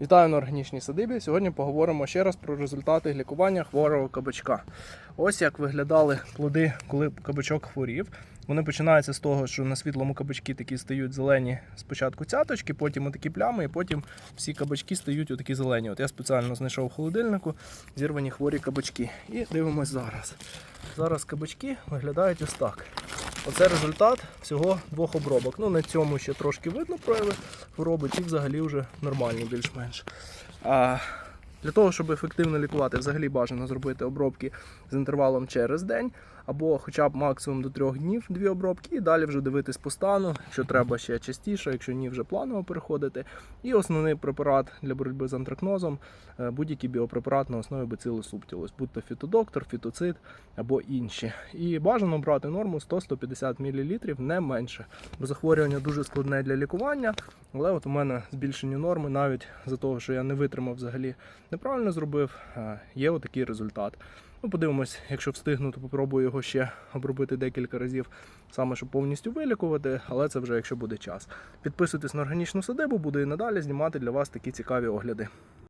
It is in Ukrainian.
Вітаю на органічній садибі. Сьогодні поговоримо ще раз про результати лікування хворого кабачка. Ось як виглядали плоди, коли кабачок хворів. Вони починаються з того, що на світлому кабачки такі стають зелені спочатку цяточки, потім отакі плями, і потім всі кабачки стають отакі зелені. От я спеціально знайшов в холодильнику зірвані хворі кабачки. І дивимось зараз. Зараз кабачки виглядають ось так. Оце результат всього двох обробок. Ну, на цьому ще трошки видно прояви хвороби, ті взагалі вже нормальні більш-менш. Для того, щоб ефективно лікувати, взагалі бажано зробити обробки з інтервалом через день, або хоча б максимум до трьох днів дві обробки, і далі вже дивитись по стану, якщо треба ще частіше, якщо ні, вже планово переходити. І основний препарат для боротьби з антракнозом е, будь-який біопрепарат на основі бацили субтілус, будь то фітодоктор, фітоцид або інші. І бажано брати норму 100-150 мл, не менше. Бо захворювання дуже складне для лікування, але от у мене збільшені норми, навіть за того, що я не витримав взагалі неправильно зробив, е, є отакий результат. Ну, подивимось, якщо встигну, то попробую його ще обробити декілька разів, саме щоб повністю вилікувати, але це вже якщо буде час. Підписуйтесь на органічну садибу, буду і надалі знімати для вас такі цікаві огляди.